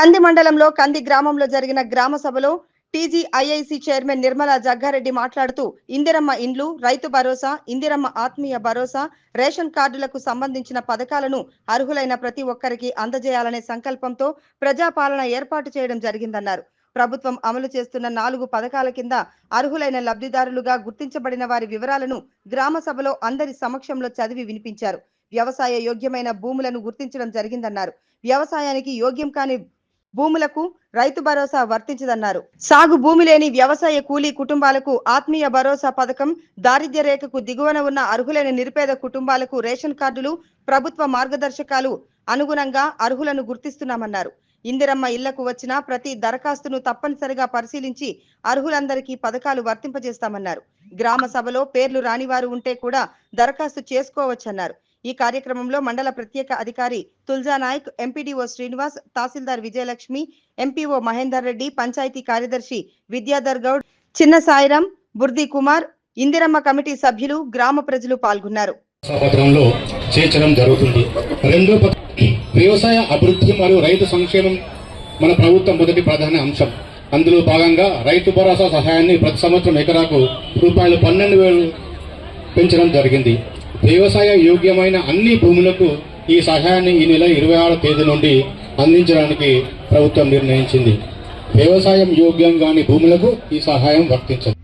కంది మండలంలో కంది గ్రామంలో జరిగిన గ్రామ సభలో టీజీఐఐసి చైర్మన్ నిర్మలా జగ్గారెడ్డి మాట్లాడుతూ ఇందిరమ్మ ఇండ్లు రైతు భరోసా ఇందిరమ్మ ఆత్మీయ భరోసా రేషన్ కార్డులకు సంబంధించిన పథకాలను అర్హులైన ప్రతి ఒక్కరికి అందజేయాలనే సంకల్పంతో ప్రజాపాలన ఏర్పాటు చేయడం జరిగిందన్నారు. ప్రభుత్వం అమలు చేస్తున్న నాలుగు పథకాల కింద అర్హులైన లబ్ధిదారులుగా గుర్తించబడిన వారి వివరాలను గ్రామ సభలో అందరి సమక్షంలో చదివి వినిపించారు. వ్యవసాయ యోగ్యమైన భూములను గుర్తించడం జరిగిందన్నారు. వ్యవసాయానికి యోగ్యం కాని భూములకు రైతు భరోసా వర్తించదన్నారు. సాగు భూమి లేని వ్యవసాయ కూలీ కుటుంబాలకు ఆత్మీయ భరోసా పథకం దారిద్ర్య రేఖకు దిగువన ఉన్న అర్హులైన నిరుపేద కుటుంబాలకు రేషన్ కార్డులు ప్రభుత్వ మార్గదర్శకాలు అనుగుణంగా అర్హులను గుర్తిస్తున్నామన్నారు. ఇందిరమ్మ ఇళ్ళకు వచ్చిన ప్రతి దరఖాస్తును తప్పనిసరిగా పరిశీలించి అర్హులందరికీ పథకాలు వర్తింపజేస్తామన్నారు. గ్రామ సభలో పేర్లు రానివారు ఉంటే కూడా దరఖాస్తు చేసుకోవచ్చన్నారు. ఈ కార్యక్రమంలో మండల ప్రత్యేక అధికారి తుల్జా నాయక్ ఎంపీడీఓ శ్రీనివాస్ తహసీల్దార్ విజయలక్ష్మి ఎంపీఓ మహేందర్ రెడ్డి పంచాయతీ కార్యదర్శి విద్యాధర్ గౌడ్ చిన్న సాయిరాం బుర్ది కుమార్ ఇందిరమ్మ కమిటీ సభ్యులు గ్రామ ప్రజలు పాల్గొన్నారు. చేర్చడం జరుగుతుంది. రెండో వ్యవసాయ అభివృద్ధి మరియు రైతు సంక్షేమం మన ప్రభుత్వం మొదటి ప్రధాన అంశం. అందులో భాగంగా రైతు భరోసా సహాయాన్ని ప్రతి సంవత్సరం ఎకరాకు రూపాయలు పన్నెండు వేలు పెంచడం జరిగింది. వ్యవసాయ యోగ్యమైన అన్ని భూములకు ఈ సహాయాన్ని ఈ నెల ఇరవై ఆరు తేదీ నుండి అందించడానికి ప్రభుత్వం నిర్ణయించింది. వ్యవసాయం యోగ్యం కాని భూములకు ఈ సహాయం వర్తించదు.